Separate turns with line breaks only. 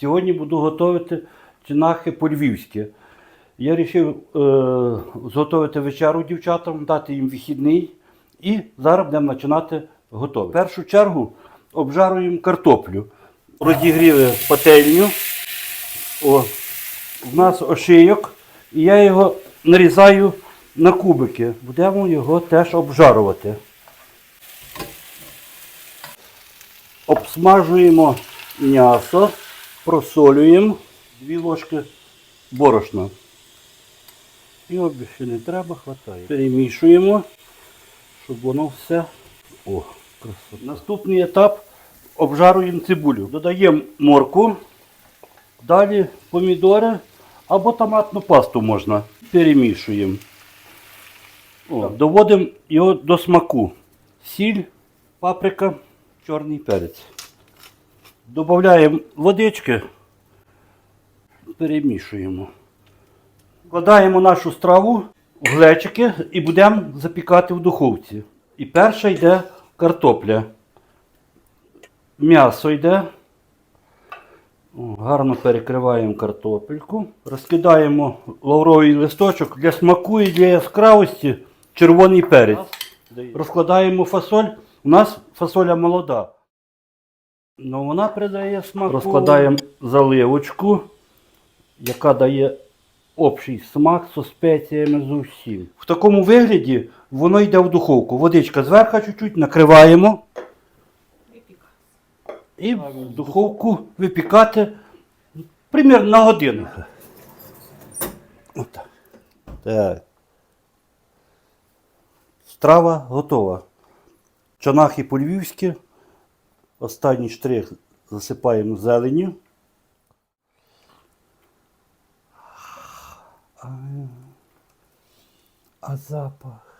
Сьогодні буду готувати чинахи по-львівськи. Я вирішив е, зготувати вечеру дівчатам, дати їм вихідний. І зараз будемо починати готувати. В першу чергу обжаруємо картоплю. Розігріли пательню. О, в нас ошийок, і я його нарізаю на кубики. Будемо його теж обжарувати. Обсмажуємо м'ясо, просолюємо дві ложки борошна. І більше не треба, хватає. Перемішуємо, щоб воно все. О, красота. Наступний етап обжаруємо цибулю. Додаємо морку, далі помідори або томатну пасту можна. Перемішуємо. О, доводимо його до смаку. Сіль, паприка, чорний перець. Додаємо водички, перемішуємо. Вкладаємо нашу страву в глечики і будемо запікати в духовці. І перша йде картопля. М'ясо йде. Гарно перекриваємо картопельку. Розкидаємо лавровий листочок для смаку і для яскравості червоний перець. Розкладаємо фасоль. У нас фасоля молода. Ну, вона придає смаку. Розкладаємо заливочку, яка дає общий смак з спеціями з усім. В такому вигляді воно йде в духовку. Водичка зверху чуть-чуть накриваємо. І в духовку випікати примерно на годину. Отак. Так. Страва готова. Чанахи по-львівськи. Останній штрих засипаємо зеленню. А, а запах.